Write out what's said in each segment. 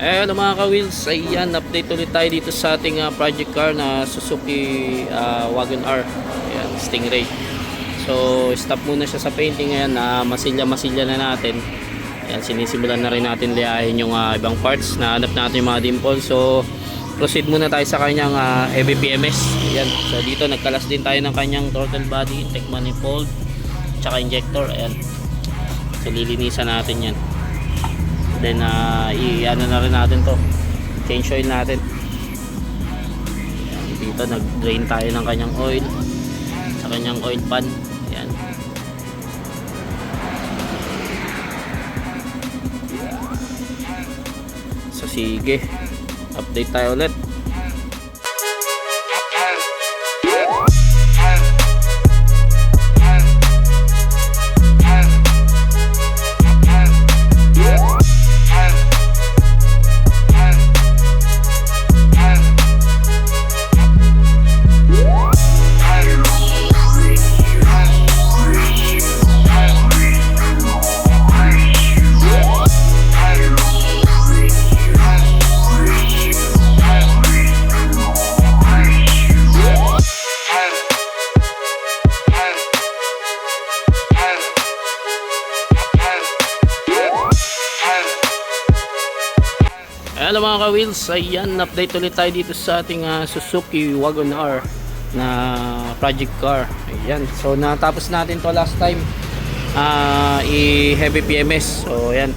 Eh, ano mga ka-wheels, ayan, update ulit tayo dito sa ating ah, project car na Suzuki ah, Wagon R. Ayan, Stingray. So, stop muna siya sa painting ngayon na masilya-masilya na natin. Ayan, sinisimulan na rin natin liyahin yung ah, ibang parts na hanap natin yung mga dimple. So, proceed muna tayo sa kanyang ah, heavy PMS. Ayan, so dito nagkalas din tayo ng kanyang throttle body, intake manifold, tsaka injector. Ayan. So, lilinisan natin yan. Then, uh, i-ano na rin natin to. Change oil natin. Ayan, dito, nag-drain tayo ng kanyang oil. Sa kanyang oil pan. Ayan. So, sige. Update tayo ulit. Hello mga ka-wheels, ayan, update ulit tayo dito sa ating ah, Suzuki Wagon R na project car. Ayan, so natapos natin to last time ah, i-heavy PMS. So ayan,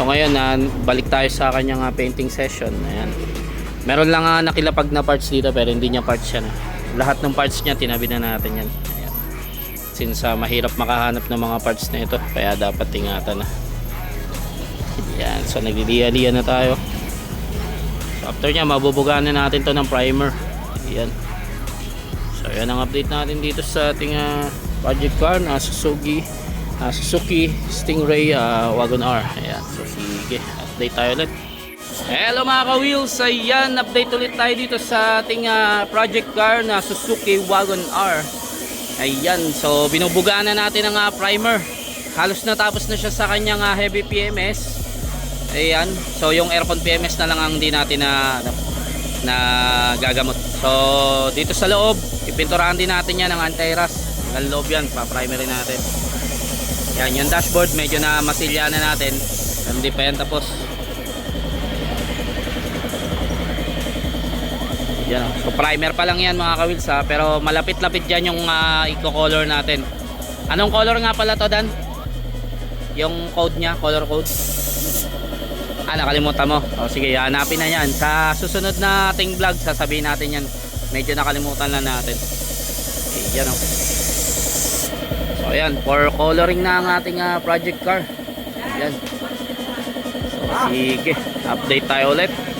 so ngayon ah, balik tayo sa kanyang ah, painting session. Ayan, meron lang ah, nakilapag na parts dito pero hindi niya parts yan. ah. Lahat ng parts niya tinabi na natin yan. Ayan. Since ah, mahirap makahanap ng mga parts na ito, kaya dapat ingatan na. Yan, so nagliliya-liya na tayo. After nya mabubugaan na natin to ng primer. Yan. So yan ang update natin dito sa ating ah, project car na Suzuki ah, Suzuki Stingray ah, Wagon R. Ayan. So sige, update tayo ulit. Hello mga ka-wheels, ayan, update ulit tayo dito sa ating ah, project car na Suzuki Wagon R. Ayan, so binubugaan na natin ang ah, primer. Halos natapos na siya sa kanyang ah, heavy PMS. Ayan. So yung aircon PMS na lang ang hindi natin na ano, na gagamot. So dito sa loob, ipinturahan din natin yan ng anti-rust. Hanggang loob yan, pa-primary natin. Yan, yung dashboard medyo na masilya na natin. Hindi pa yan tapos. Yan. So primer pa lang yan mga kawils ha. Pero malapit-lapit dyan yung uh, i-color natin. Anong color nga pala to Dan? Yung code niya, color code. Ah, nakalimutan mo. O sige, hanapin na yan. Sa susunod na ating vlog, sasabihin natin yan. Medyo nakalimutan na natin. Okay, yan o. So, ayan. For coloring na ang ating ah, project car. Yan. So, sige. Update tayo ulit.